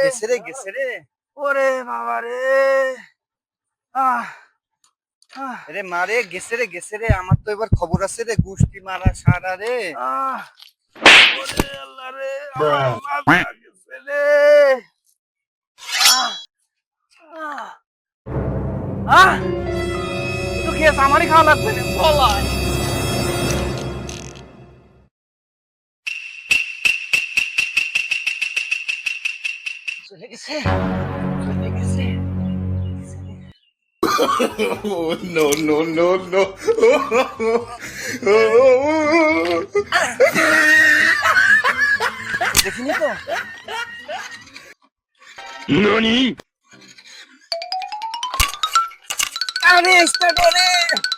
গেছে রে গেছে রে। ওরে বাবা রে আহ আহ। রে মারে গেছে রে গেছে রে। আমার তো এবার খবর আছে রে গুষ্টি মারা সারা রে। আহ ওরে আল্লাহ suele que. Suele que. Oh, no, no, no, no. Oh, oh, ¿Qué finito?